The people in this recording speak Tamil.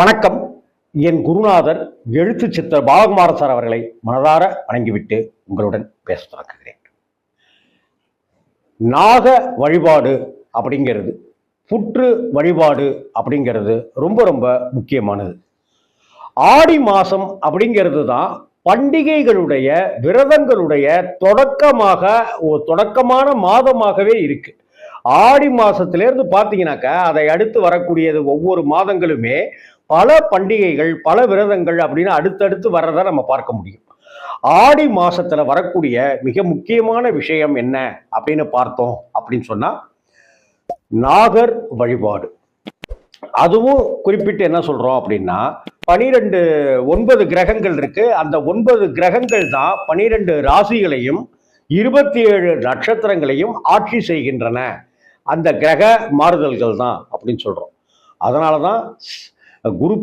வணக்கம். என் குருநாதர் எழுத்து சித்தர் பாலகுமார சார் அவர்களை மனதார வணங்கிவிட்டு உங்களுடன் பேச தொடங்குகிறேன். நாக வழிபாடு அப்படிங்கிறது புற்று வழிபாடு அப்படிங்கிறது ரொம்ப ரொம்ப முக்கியமானது. ஆடி மாதம் அப்படிங்கிறது தான் பண்டிகைகளுடைய விரதங்களுடைய தொடக்கமாக ஒரு தொடக்கமான மாதமாகவே இருக்கு. ஆடி மாதத்துலேருந்து பார்த்தீங்கன்னாக்கா அதை அடுத்து வரக்கூடியது ஒவ்வொரு மாதங்களுமே பல பண்டிகைகள் பல விரதங்கள் அப்படின்னு அடுத்தடுத்து வர்றதை நம்ம பார்க்க முடியும். ஆடி மாசத்துல வரக்கூடிய மிக முக்கியமான விஷயம் என்ன அப்படின்னு பார்த்தோம் அப்படின்னு சொன்னா நாகர் வழிபாடு. அதுவும் குறிப்பிட்டு என்ன சொல்றோம் அப்படின்னா பனிரெண்டு ஒன்பது கிரகங்கள் இருக்கு. அந்த ஒன்பது கிரகங்கள் தான் பனிரெண்டு ராசிகளையும் இருபத்தி ஏழு நட்சத்திரங்களையும் ஆட்சி செய்கின்றன. அந்த கிரக மாறுதல்கள் தான் அப்படின்னு சொல்றோம். அதனால தான் குரு